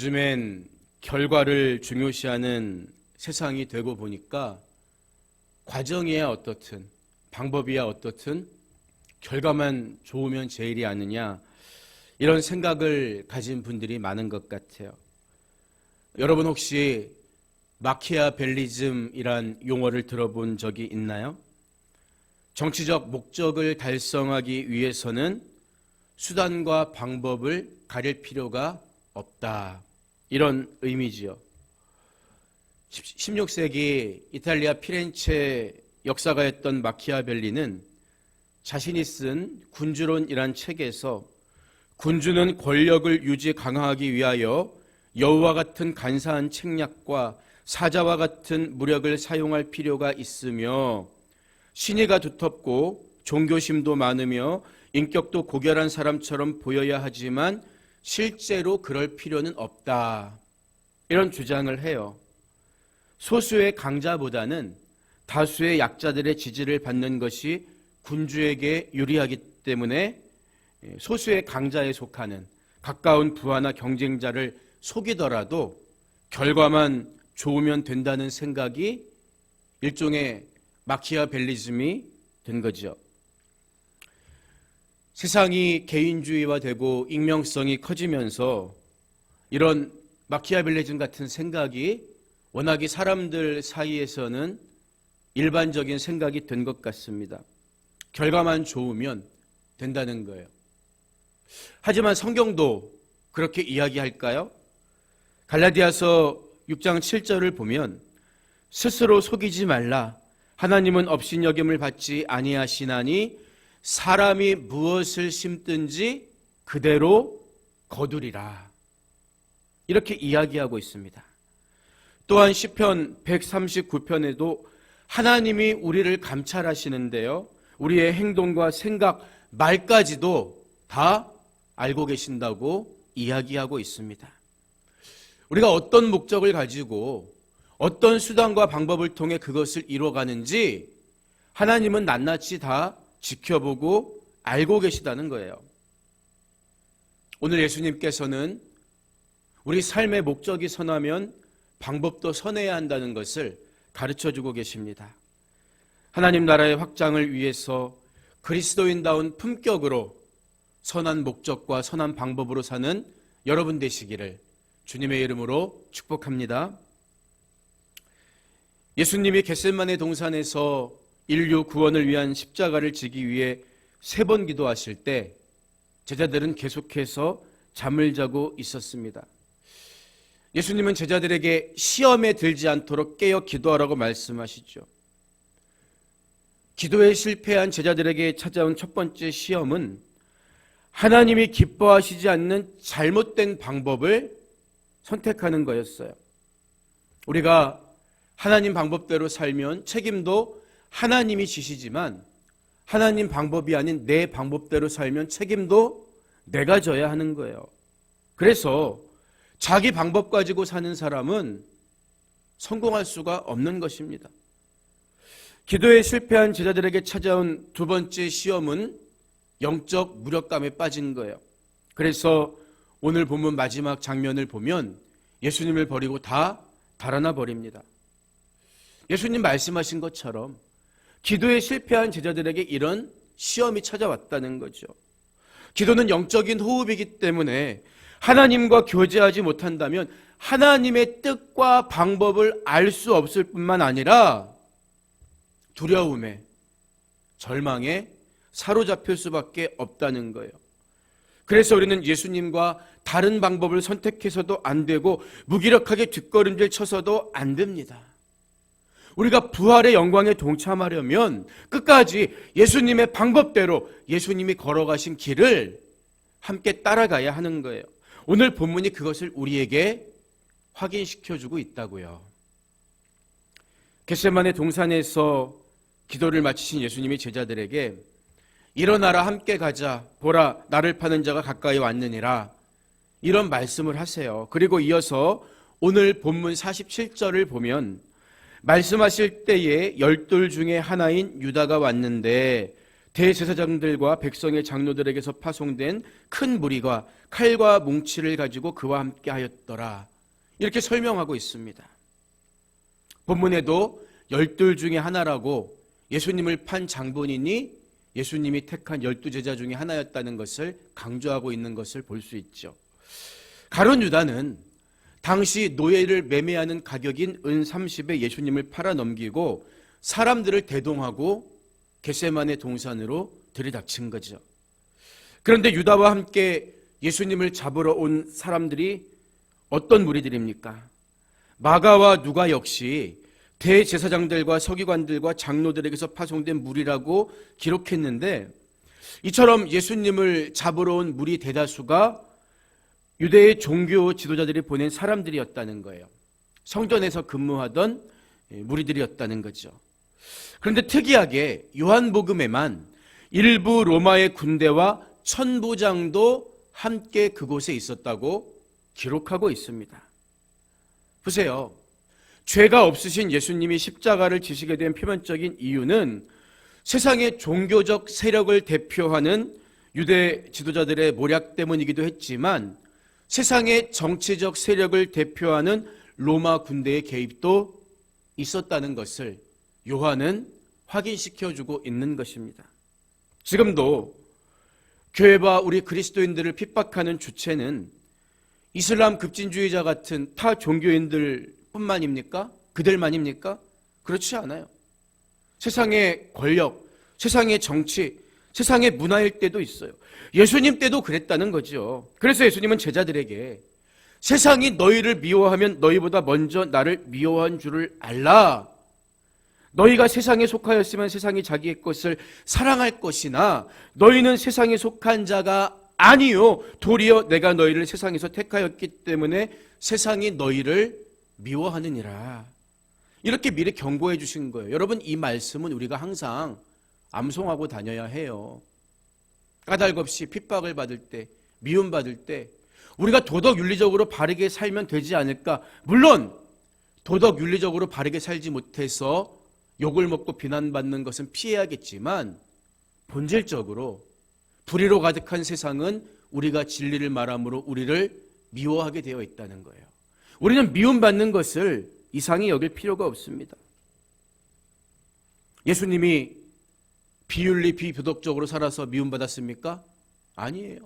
요즘엔 결과를 중요시하는 세상이 되고 보니까 과정이야 어떻든 방법이야 어떻든 결과만 좋으면 제일이 아니냐 이런 생각을 가진 분들이 많은 것 같아요. 여러분 혹시 마키아벨리즘이란 용어를 들어본 적이 있나요? 정치적 목적을 달성하기 위해서는 수단과 방법을 가릴 필요가 없다. 이런 의미지요. 16세기 이탈리아 피렌체 역사가였던 마키아벨리는 자신이 쓴 군주론이란 책에서 군주는 권력을 유지 강화하기 위하여 여우와 같은 간사한 책략과 사자와 같은 무력을 사용할 필요가 있으며 신의가 두텁고 종교심도 많으며 인격도 고결한 사람처럼 보여야 하지만 실제로 그럴 필요는 없다. 이런 주장을 해요. 소수의 강자보다는 다수의 약자들의 지지를 받는 것이 군주에게 유리하기 때문에 소수의 강자에 속하는 가까운 부하나 경쟁자를 속이더라도 결과만 좋으면 된다는 생각이 일종의 마키아벨리즘이 된 거죠. 세상이 개인주의화되고 익명성이 커지면서 이런 마키아벨리즘 같은 생각이 워낙에 사람들 사이에서는 일반적인 생각이 된 것 같습니다. 결과만 좋으면 된다는 거예요. 하지만 성경도 그렇게 이야기할까요? 갈라디아서 6장 7절을 보면 스스로 속이지 말라. 하나님은 업신여김을 받지 아니하시나니 사람이 무엇을 심든지 그대로 거두리라. 이렇게 이야기하고 있습니다. 또한 시편 139편에도 하나님이 우리를 감찰하시는데요. 우리의 행동과 생각, 말까지도 다 알고 계신다고 이야기하고 있습니다. 우리가 어떤 목적을 가지고 어떤 수단과 방법을 통해 그것을 이루어가는지 하나님은 낱낱이 다 지켜보고 알고 계시다는 거예요. 오늘 예수님께서는 우리 삶의 목적이 선하면 방법도 선해야 한다는 것을 가르쳐 주고 계십니다. 하나님 나라의 확장을 위해서 그리스도인다운 품격으로 선한 목적과 선한 방법으로 사는 여러분 되시기를 주님의 이름으로 축복합니다. 예수님이 겟셋만의 동산에서 인류 구원을 위한 십자가를 지기 위해 세 번 기도하실 때 제자들은 계속해서 잠을 자고 있었습니다. 예수님은 제자들에게 시험에 들지 않도록 깨어 기도하라고 말씀하시죠. 기도에 실패한 제자들에게 찾아온 첫 번째 시험은 하나님이 기뻐하시지 않는 잘못된 방법을 선택하는 거였어요. 우리가 하나님 방법대로 살면 책임도 하나님이 지시지만 하나님 방법이 아닌 내 방법대로 살면 책임도 내가 져야 하는 거예요. 그래서 자기 방법 가지고 사는 사람은 성공할 수가 없는 것입니다. 기도에 실패한 제자들에게 찾아온 두 번째 시험은 영적 무력감에 빠진 거예요. 그래서 오늘 본문 마지막 장면을 보면 예수님을 버리고 다 달아나 버립니다. 예수님 말씀하신 것처럼 기도에 실패한 제자들에게 이런 시험이 찾아왔다는 거죠. 기도는 영적인 호흡이기 때문에 하나님과 교제하지 못한다면 하나님의 뜻과 방법을 알 수 없을 뿐만 아니라 두려움에 절망에 사로잡힐 수밖에 없다는 거예요. 그래서 우리는 예수님과 다른 방법을 선택해서도 안 되고 무기력하게 뒷걸음질 쳐서도 안 됩니다. 우리가 부활의 영광에 동참하려면 끝까지 예수님의 방법대로 예수님이 걸어가신 길을 함께 따라가야 하는 거예요. 오늘 본문이 그것을 우리에게 확인시켜 주고 있다고요. 겟세만의 동산에서 기도를 마치신 예수님이 제자들에게 일어나라 함께 가자 보라 나를 파는 자가 가까이 왔느니라 이런 말씀을 하세요. 그리고 이어서 오늘 본문 47절을 보면 말씀하실 때에 열둘 중에 하나인 유다가 왔는데 대제사장들과 백성의 장로들에게서 파송된 큰 무리가 칼과 뭉치를 가지고 그와 함께 하였더라. 이렇게 설명하고 있습니다. 본문에도 열둘 중에 하나라고 예수님을 판 장본인이 예수님이 택한 열두 제자 중에 하나였다는 것을 강조하고 있는 것을 볼 수 있죠. 가론 유다는 당시 노예를 매매하는 가격인 은 30에 예수님을 팔아 넘기고 사람들을 대동하고 겟세만의 동산으로 들이닥친 거죠. 그런데 유다와 함께 예수님을 잡으러 온 사람들이 어떤 무리들입니까? 마가와 누가 역시 대제사장들과 서기관들과 장로들에게서 파송된 무리라고 기록했는데 이처럼 예수님을 잡으러 온 무리 대다수가 유대의 종교 지도자들이 보낸 사람들이었다는 거예요. 성전에서 근무하던 무리들이었다는 거죠. 그런데 특이하게 요한복음에만 일부 로마의 군대와 천부장도 함께 그곳에 있었다고 기록하고 있습니다. 보세요. 죄가 없으신 예수님이 십자가를 지시게 된 표면적인 이유는 세상의 종교적 세력을 대표하는 유대 지도자들의 모략 때문이기도 했지만 세상의 정치적 세력을 대표하는 로마 군대의 개입도 있었다는 것을 요한은 확인시켜주고 있는 것입니다. 지금도 교회와 우리 그리스도인들을 핍박하는 주체는 이슬람 급진주의자 같은 타 종교인들 뿐만입니까? 그들만입니까? 그렇지 않아요. 세상의 권력, 세상의 정치, 세상의 문화일 때도 있어요. 예수님 때도 그랬다는 거죠. 그래서 예수님은 제자들에게 세상이 너희를 미워하면 너희보다 먼저 나를 미워한 줄을 알라. 너희가 세상에 속하였으면 세상이 자기의 것을 사랑할 것이나 너희는 세상에 속한 자가 아니요 도리어 내가 너희를 세상에서 택하였기 때문에 세상이 너희를 미워하느니라. 이렇게 미리 경고해 주신 거예요. 여러분 이 말씀은 우리가 항상 암송하고 다녀야 해요. 까닭 없이 핍박을 받을 때, 미움 받을 때 우리가 도덕 윤리적으로 바르게 살면 되지 않을까? 물론 도덕 윤리적으로 바르게 살지 못해서 욕을 먹고 비난받는 것은 피해야겠지만 본질적으로 불의로 가득한 세상은 우리가 진리를 말함으로 우리를 미워하게 되어 있다는 거예요. 우리는 미움받는 것을 이상히 여길 필요가 없습니다. 예수님이 비윤리 비도덕적으로 살아서 미움받았습니까? 아니에요.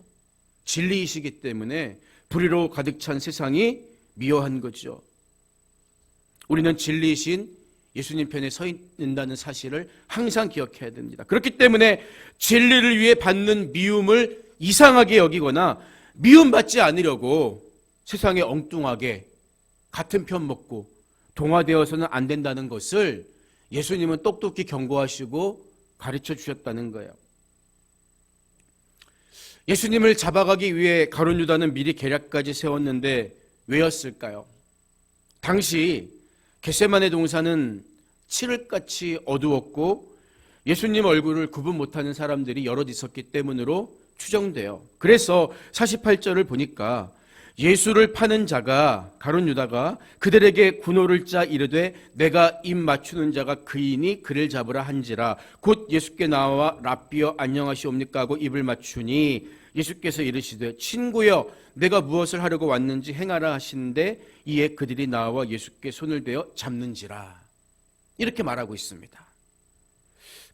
진리이시기 때문에 불의로 가득 찬 세상이 미워한 거죠. 우리는 진리이신 예수님 편에 서 있는다는 사실을 항상 기억해야 됩니다. 그렇기 때문에 진리를 위해 받는 미움을 이상하게 여기거나 미움받지 않으려고 세상에 엉뚱하게 같은 편 먹고 동화되어서는 안 된다는 것을 예수님은 똑똑히 경고하시고 가르쳐 주셨다는 거예요. 예수님을 잡아가기 위해 가론 유다는 미리 계략까지 세웠는데 왜였을까요? 당시 겟세만의 동산은 칠흑같이 어두웠고 예수님 얼굴을 구분 못하는 사람들이 여럿 있었기 때문으로 추정돼요. 그래서 48절을 보니까 예수를 파는 자가 가론 유다가 그들에게 군호를 짜 이르되 내가 입 맞추는 자가 그이니 그를 잡으라 한지라 곧 예수께 나와 랍비여 안녕하시옵니까 하고 입을 맞추니 예수께서 이르시되 친구여 내가 무엇을 하려고 왔는지 행하라 하시는데 이에 그들이 나와 예수께 손을 대어 잡는지라 이렇게 말하고 있습니다.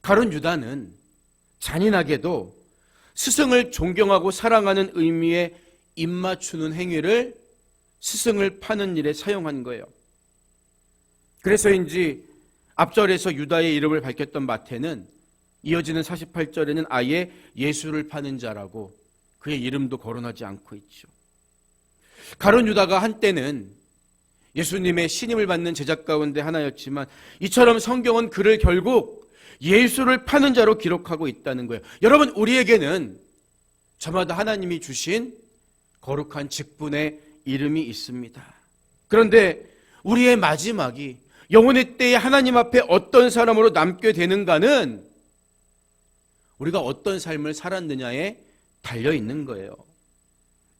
가론 유다는 잔인하게도 스승을 존경하고 사랑하는 의미의 입맞추는 행위를 스승을 파는 일에 사용한 거예요. 그래서인지 앞절에서 유다의 이름을 밝혔던 마태는 이어지는 48절에는 아예 예수를 파는 자라고 그의 이름도 거론하지 않고 있죠. 가론 유다가 한때는 예수님의 신임을 받는 제자 가운데 하나였지만 이처럼 성경은 그를 결국 예수를 파는 자로 기록하고 있다는 거예요. 여러분 우리에게는 저마다 하나님이 주신 거룩한 직분의 이름이 있습니다. 그런데 우리의 마지막이 영혼의 때에 하나님 앞에 어떤 사람으로 남게 되는가는 우리가 어떤 삶을 살았느냐에 달려 있는 거예요.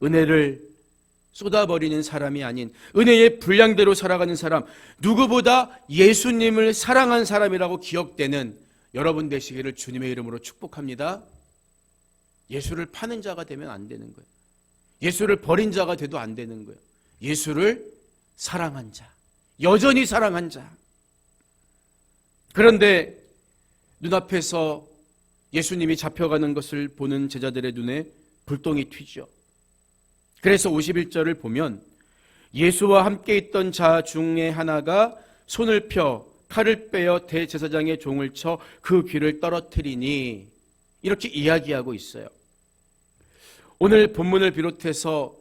은혜를 쏟아버리는 사람이 아닌 은혜의 분량대로 살아가는 사람, 누구보다 예수님을 사랑한 사람이라고 기억되는 여러분 되시기를 주님의 이름으로 축복합니다. 예수를 파는 자가 되면 안 되는 거예요. 예수를 버린 자가 돼도 안 되는 거예요. 예수를 사랑한 자, 여전히 사랑한 자. 그런데 눈앞에서 예수님이 잡혀가는 것을 보는 제자들의 눈에 불똥이 튀죠. 그래서 51절을 보면 예수와 함께 있던 자 중에 하나가 손을 펴 칼을 빼어 대제사장의 종을 쳐 그 귀를 떨어뜨리니 이렇게 이야기하고 있어요. 오늘 본문을 비롯해서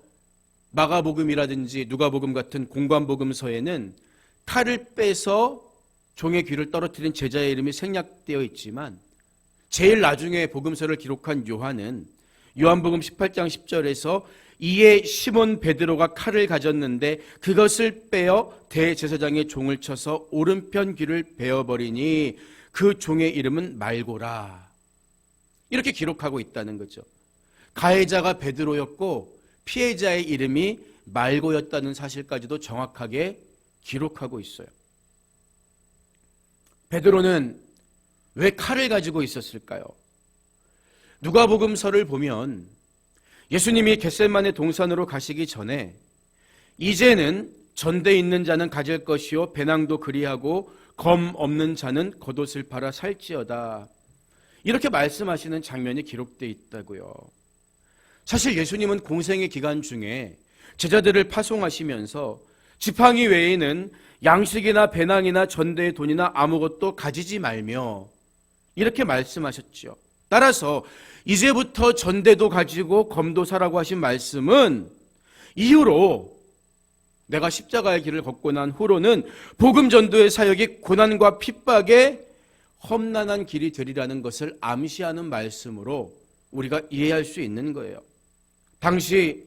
마가복음이라든지 누가복음 같은 공관복음서에는 칼을 빼서 종의 귀를 떨어뜨린 제자의 이름이 생략되어 있지만 제일 나중에 복음서를 기록한 요한은 요한복음 18장 10절에서 이에 시몬 베드로가 칼을 가졌는데 그것을 빼어 대제사장의 종을 쳐서 오른편 귀를 베어버리니 그 종의 이름은 말고라. 이렇게 기록하고 있다는 거죠. 가해자가 베드로였고 피해자의 이름이 말고였다는 사실까지도 정확하게 기록하고 있어요. 베드로는 왜 칼을 가지고 있었을까요? 누가복음서를 보면 예수님이 겟셀만의 동산으로 가시기 전에 이제는 전대 있는 자는 가질 것이요 배낭도 그리하고 검 없는 자는 겉옷을 팔아 살지어다. 이렇게 말씀하시는 장면이 기록되어 있다고요. 사실 예수님은 공생의 기간 중에 제자들을 파송하시면서 지팡이 외에는 양식이나 배낭이나 전대의 돈이나 아무것도 가지지 말며 이렇게 말씀하셨죠. 따라서 이제부터 전대도 가지고 검도 사라고 하신 말씀은 이후로 내가 십자가의 길을 걷고 난 후로는 복음 전도의 사역이 고난과 핍박의 험난한 길이 되리라는 것을 암시하는 말씀으로 우리가 이해할 수 있는 거예요. 당시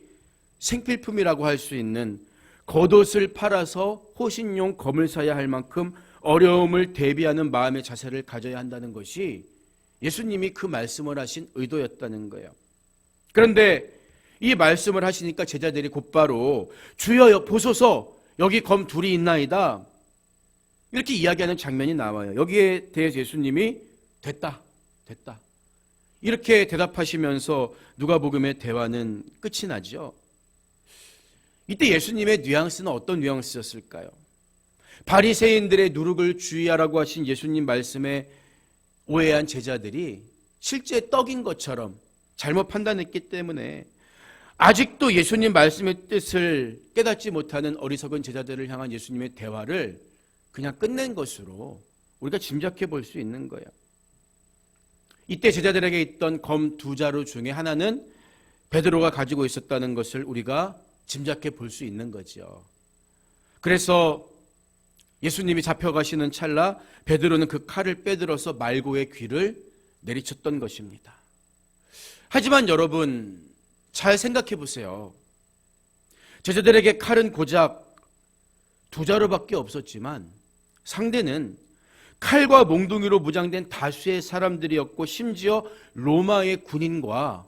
생필품이라고 할 수 있는 겉옷을 팔아서 호신용 검을 사야 할 만큼 어려움을 대비하는 마음의 자세를 가져야 한다는 것이 예수님이 그 말씀을 하신 의도였다는 거예요. 그런데 이 말씀을 하시니까 제자들이 곧바로 주여 보소서 여기 검 둘이 있나이다. 이렇게 이야기하는 장면이 나와요. 여기에 대해서 예수님이 됐다. 됐다. 이렇게 대답하시면서 누가복음의 대화는 끝이 나죠. 이때 예수님의 뉘앙스는 어떤 뉘앙스였을까요? 바리새인들의 누룩을 주의하라고 하신 예수님 말씀에 오해한 제자들이 실제 떡인 것처럼 잘못 판단했기 때문에 아직도 예수님 말씀의 뜻을 깨닫지 못하는 어리석은 제자들을 향한 예수님의 대화를 그냥 끝낸 것으로 우리가 짐작해 볼 수 있는 거예요. 이때 제자들에게 있던 검 두 자루 중에 하나는 베드로가 가지고 있었다는 것을 우리가 짐작해 볼 수 있는 거죠. 그래서 예수님이 잡혀가시는 찰나 베드로는 그 칼을 빼들어서 말고의 귀를 내리쳤던 것입니다. 하지만 여러분 잘 생각해 보세요. 제자들에게 칼은 고작 두 자루밖에 없었지만 상대는 칼과 몽둥이로 무장된 다수의 사람들이었고 심지어 로마의 군인과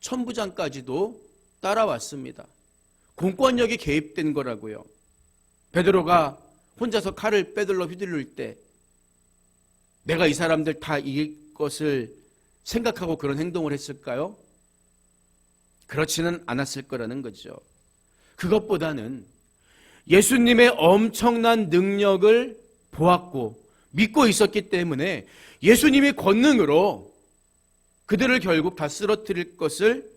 천부장까지도 따라왔습니다. 공권력이 개입된 거라고요. 베드로가 혼자서 칼을 빼들러 휘둘릴 때 내가 이 사람들 다 이길 것을 생각하고 그런 행동을 했을까요? 그렇지는 않았을 거라는 거죠. 그것보다는 예수님의 엄청난 능력을 보았고 믿고 있었기 때문에 예수님의 권능으로 그들을 결국 다 쓰러뜨릴 것을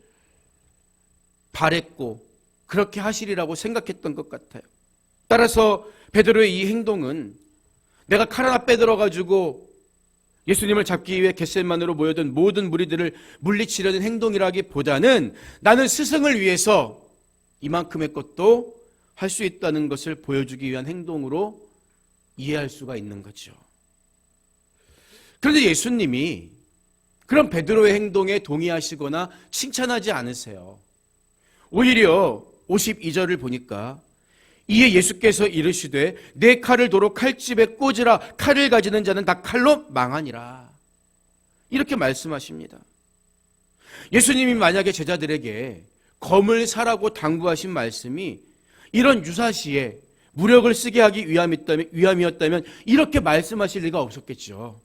바랬고 그렇게 하시리라고 생각했던 것 같아요. 따라서 베드로의 이 행동은 내가 칼 하나 빼들어 가지고 예수님을 잡기 위해 겟셀만으로 모여든 모든 무리들을 물리치려는 행동이라기보다는 나는 스승을 위해서 이만큼의 것도 할 수 있다는 것을 보여주기 위한 행동으로 이해할 수가 있는 거죠. 그런데 예수님이 그런 베드로의 행동에 동의하시거나 칭찬하지 않으세요. 오히려 52절을 보니까 이에 예수께서 이르시되 내 칼을 도로 칼집에 꽂으라 칼을 가지는 자는 다 칼로 망하니라. 이렇게 말씀하십니다. 예수님이 만약에 제자들에게 검을 사라고 당부하신 말씀이 이런 유사시에 무력을 쓰게 하기 위함이었다면, 이렇게 말씀하실 리가 없었겠죠.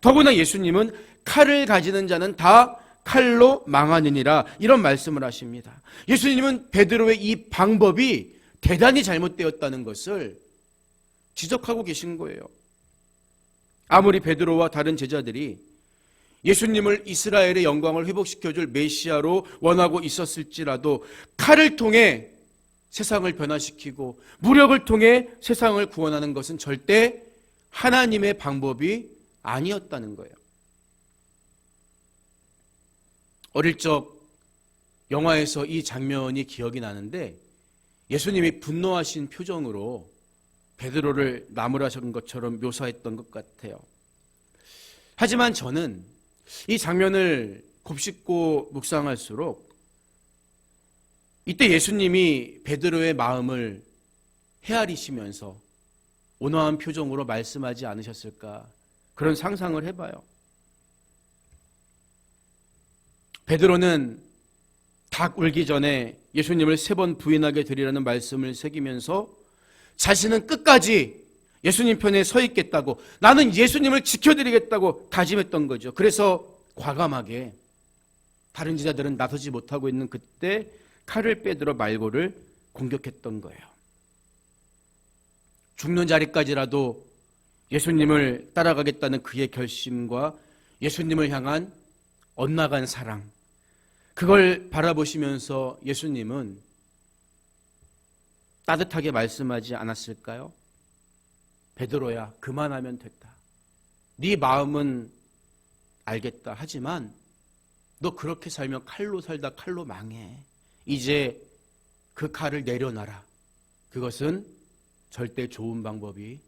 더구나 예수님은 칼을 가지는 자는 다 칼로 망하느니라 이런 말씀을 하십니다. 예수님은 베드로의 이 방법이 대단히 잘못되었다는 것을 지적하고 계신 거예요. 아무리 베드로와 다른 제자들이 예수님을 이스라엘의 영광을 회복시켜줄 메시아로 원하고 있었을지라도 칼을 통해 세상을 변화시키고 무력을 통해 세상을 구원하는 것은 절대 하나님의 방법이 아니었다는 거예요. 어릴 적 영화에서 이 장면이 기억이 나는데 예수님이 분노하신 표정으로 베드로를 나무라신 것처럼 묘사했던 것 같아요. 하지만 저는 이 장면을 곱씹고 묵상할수록 이때 예수님이 베드로의 마음을 헤아리시면서 온화한 표정으로 말씀하지 않으셨을까 그런 상상을 해봐요. 베드로는 닭 울기 전에 예수님을 세 번 부인하게 되리라는 말씀을 새기면서 자신은 끝까지 예수님 편에 서 있겠다고 나는 예수님을 지켜드리겠다고 다짐했던 거죠. 그래서 과감하게 다른 지자들은 나서지 못하고 있는 그때 칼을 빼들어 말고를 공격했던 거예요. 죽는 자리까지라도 예수님을 따라가겠다는 그의 결심과 예수님을 향한 엇나간 사랑, 그걸 바라보시면서 예수님은 따뜻하게 말씀하지 않았을까요? 베드로야, 그만하면 됐다. 네 마음은 알겠다. 하지만 너 그렇게 살면 칼로 살다 칼로 망해. 이제 그 칼을 내려놔라. 그것은 절대 좋은 방법이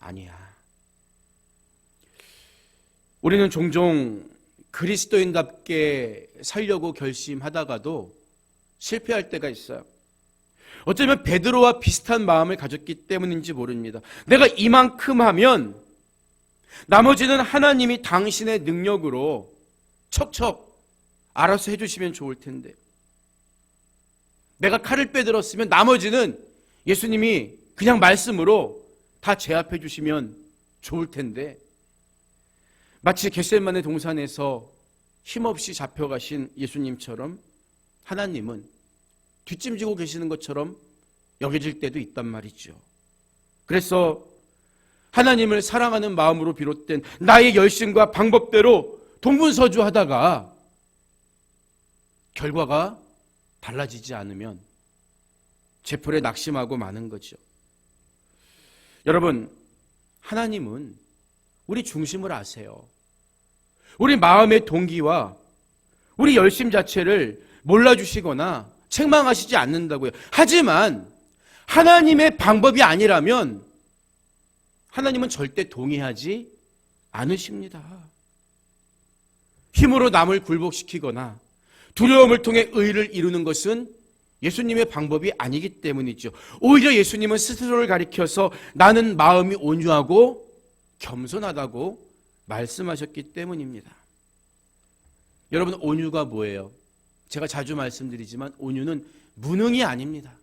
아니야. 우리는 종종 그리스도인답게 살려고 결심하다가도 실패할 때가 있어요. 어쩌면 베드로와 비슷한 마음을 가졌기 때문인지 모릅니다. 내가 이만큼 하면 나머지는 하나님이 당신의 능력으로 척척 알아서 해주시면 좋을 텐데. 내가 칼을 빼들었으면 나머지는 예수님이 그냥 말씀으로 다 제압해 주시면 좋을 텐데. 마치 겟셀만의 동산에서 힘없이 잡혀가신 예수님처럼 하나님은 뒷짐지고 계시는 것처럼 여겨질 때도 있단 말이죠. 그래서 하나님을 사랑하는 마음으로 비롯된 나의 열심과 방법대로 동분서주하다가 결과가 달라지지 않으면 제풀에 낙심하고 마는 거죠. 여러분, 하나님은 우리 중심을 아세요. 우리 마음의 동기와 우리 열심 자체를 몰라주시거나 책망하시지 않는다고요. 하지만 하나님의 방법이 아니라면 하나님은 절대 동의하지 않으십니다. 힘으로 남을 굴복시키거나 두려움을 통해 의를 이루는 것은 예수님의 방법이 아니기 때문이죠. 오히려 예수님은 스스로를 가리켜서 나는 마음이 온유하고 겸손하다고 말씀하셨기 때문입니다. 여러분, 온유가 뭐예요? 제가 자주 말씀드리지만 온유는 무능이 아닙니다.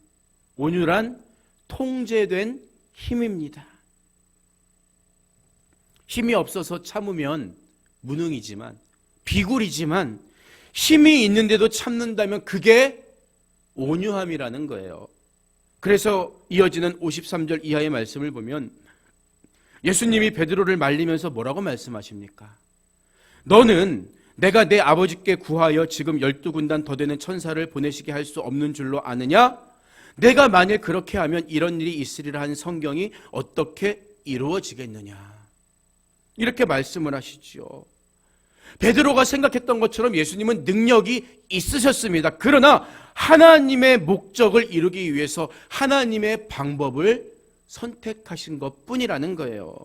온유란 통제된 힘입니다. 힘이 없어서 참으면 무능이지만 비굴이지만 힘이 있는데도 참는다면 그게 온유함이라는 거예요. 그래서 이어지는 53절 이하의 말씀을 보면 예수님이 베드로를 말리면서 뭐라고 말씀하십니까? 너는 내가 내 아버지께 구하여 지금 열두 군단 더 되는 천사를 보내시게 할 수 없는 줄로 아느냐? 내가 만일 그렇게 하면 이런 일이 있으리라 한 성경이 어떻게 이루어지겠느냐? 이렇게 말씀을 하시죠. 베드로가 생각했던 것처럼 예수님은 능력이 있으셨습니다. 그러나 하나님의 목적을 이루기 위해서 하나님의 방법을 선택하신 것 뿐이라는 거예요.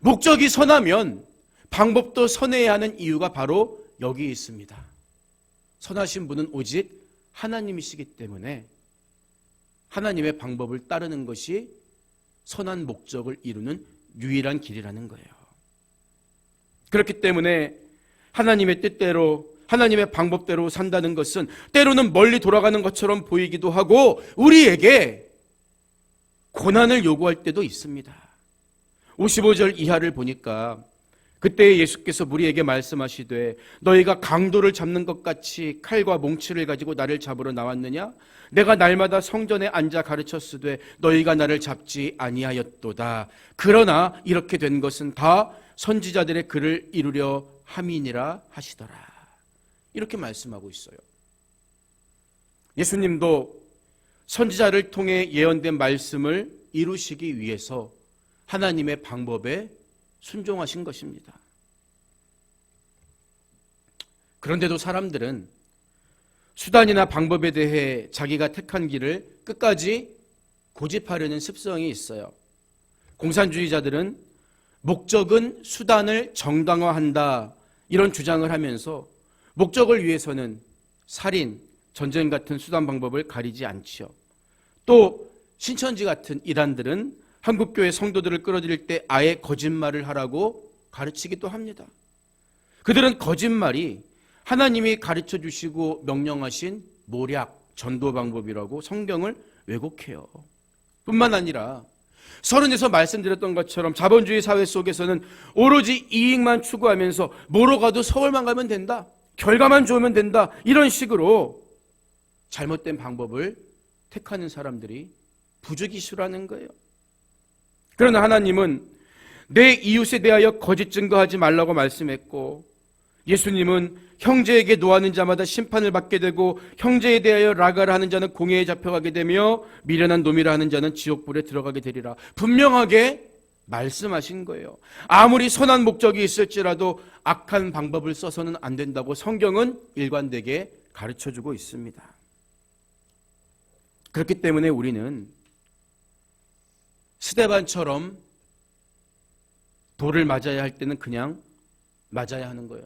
목적이 선하면 방법도 선해야 하는 이유가 바로 여기 있습니다. 선하신 분은 오직 하나님이시기 때문에 하나님의 방법을 따르는 것이 선한 목적을 이루는 유일한 길이라는 거예요. 그렇기 때문에 하나님의 뜻대로 하나님의 방법대로 산다는 것은 때로는 멀리 돌아가는 것처럼 보이기도 하고 우리에게 고난을 요구할 때도 있습니다. 55절 이하를 보니까 그때 예수께서 무리에게 말씀하시되 너희가 강도를 잡는 것 같이 칼과 몽치를 가지고 나를 잡으러 나왔느냐? 내가 날마다 성전에 앉아 가르쳤으되 너희가 나를 잡지 아니하였도다. 그러나 이렇게 된 것은 다 선지자들의 글을 이루려 함이니라 하시더라 이렇게 말씀하고 있어요 예수님도 선지자를 통해 예언된 말씀을 이루시기 위해서 하나님의 방법에 순종하신 것입니다. 그런데도 사람들은 수단이나 방법에 대해 자기가 택한 길을 끝까지 고집하려는 습성이 있어요. 공산주의자들은 목적은 수단을 정당화한다 이런 주장을 하면서 목적을 위해서는 살인, 전쟁 같은 수단 방법을 가리지 않지요. 또 신천지 같은 이단들은 한국교회 성도들을 끌어들일 때 아예 거짓말을 하라고 가르치기도 합니다. 그들은 거짓말이 하나님이 가르쳐 주시고 명령하신 모략, 전도 방법이라고 성경을 왜곡해요. 뿐만 아니라 서른에서 말씀드렸던 것처럼 자본주의 사회 속에서는 오로지 이익만 추구하면서 뭐로 가도 서울만 가면 된다. 결과만 좋으면 된다. 이런 식으로 잘못된 방법을 택하는 사람들이 부주기수라는 거예요. 그러나 하나님은 내 이웃에 대하여 거짓 증거하지 말라고 말씀했고 예수님은 형제에게 노하는 자마다 심판을 받게 되고 형제에 대하여 라가를 하는 자는 공회에 잡혀가게 되며 미련한 놈이라 하는 자는 지옥불에 들어가게 되리라. 분명하게 말씀하신 거예요. 아무리 선한 목적이 있을지라도 악한 방법을 써서는 안 된다고 성경은 일관되게 가르쳐 주고 있습니다. 그렇기 때문에 우리는 스데반처럼 돌을 맞아야 할 때는 그냥 맞아야 하는 거예요.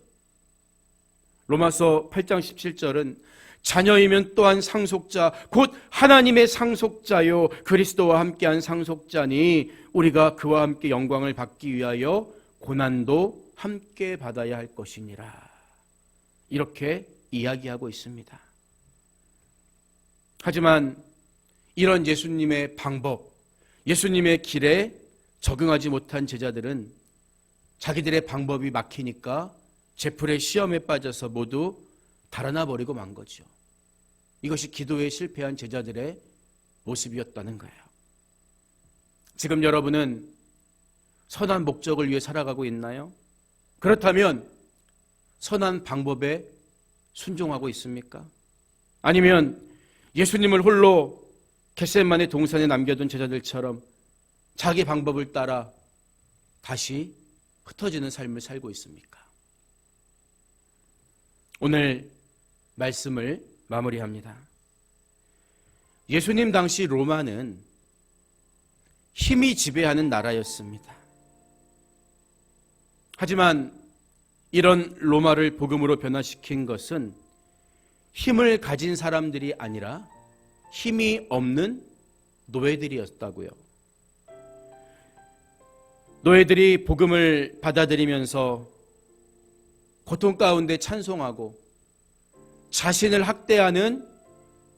로마서 8장 17절은 자녀이면 또한 상속자 곧 하나님의 상속자요 그리스도와 함께한 상속자니 우리가 그와 함께 영광을 받기 위하여 고난도 함께 받아야 할 것이니라. 이렇게 이야기하고 있습니다. 하지만 이런 예수님의 방법, 예수님의 길에 적응하지 못한 제자들은 자기들의 방법이 막히니까 제풀의 시험에 빠져서 모두 달아나 버리고 만 거죠. 이것이 기도에 실패한 제자들의 모습이었다는 거예요. 지금 여러분은 선한 목적을 위해 살아가고 있나요? 그렇다면 선한 방법에 순종하고 있습니까? 아니면 예수님을 홀로 겟셋만의 동산에 남겨둔 제자들처럼 자기 방법을 따라 다시 흩어지는 삶을 살고 있습니까? 오늘 말씀을 마무리합니다. 예수님 당시 로마는 힘이 지배하는 나라였습니다. 하지만 이런 로마를 복음으로 변화시킨 것은 힘을 가진 사람들이 아니라 힘이 없는 노예들이었다고요. 노예들이 복음을 받아들이면서 고통 가운데 찬송하고 자신을 학대하는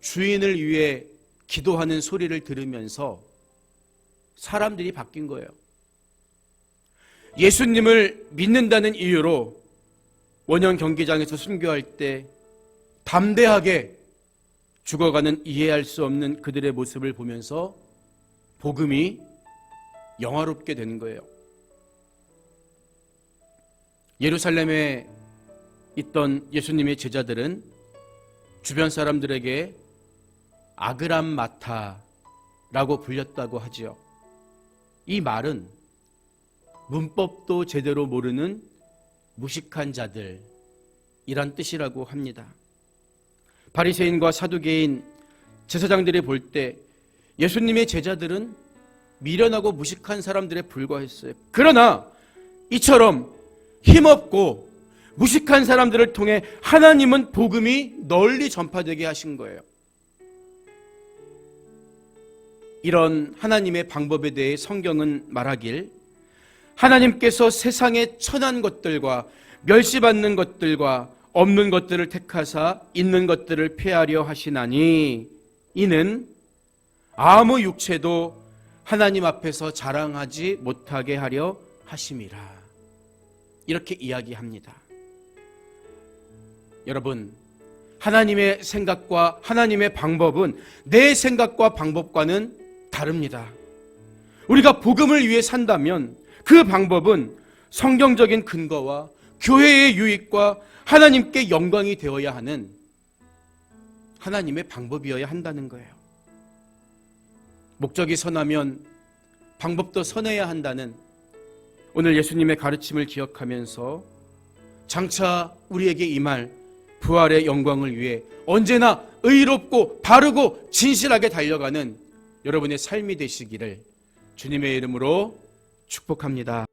주인을 위해 기도하는 소리를 들으면서 사람들이 바뀐 거예요. 예수님을 믿는다는 이유로 원형 경기장에서 순교할 때 담대하게 죽어가는 이해할 수 없는 그들의 모습을 보면서 복음이 영화롭게 되는 거예요. 예루살렘에 있던 예수님의 제자들은 주변 사람들에게 아그람 마타라고 불렸다고 하지요. 이 말은 문법도 제대로 모르는 무식한 자들이란 뜻이라고 합니다. 바리새인과 사두개인 제사장들이 볼 때 예수님의 제자들은 미련하고 무식한 사람들에 불과했어요. 그러나 이처럼 힘없고 무식한 사람들을 통해 하나님은 복음이 널리 전파되게 하신 거예요. 이런 하나님의 방법에 대해 성경은 말하길 하나님께서 세상의 천한 것들과 멸시받는 것들과 없는 것들을 택하사 있는 것들을 폐하려 하시나니 이는 아무 육체도 하나님 앞에서 자랑하지 못하게 하려 하심이라. 이렇게 이야기합니다. 여러분, 하나님의 생각과 하나님의 방법은 내 생각과 방법과는 다릅니다. 우리가 복음을 위해 산다면 그 방법은 성경적인 근거와 교회의 유익과 하나님께 영광이 되어야 하는 하나님의 방법이어야 한다는 거예요. 목적이 선하면 방법도 선해야 한다는 오늘 예수님의 가르침을 기억하면서 장차 우리에게 이말 부활의 영광을 위해 언제나 의롭고 바르고 진실하게 달려가는 여러분의 삶이 되시기를 주님의 이름으로 축복합니다.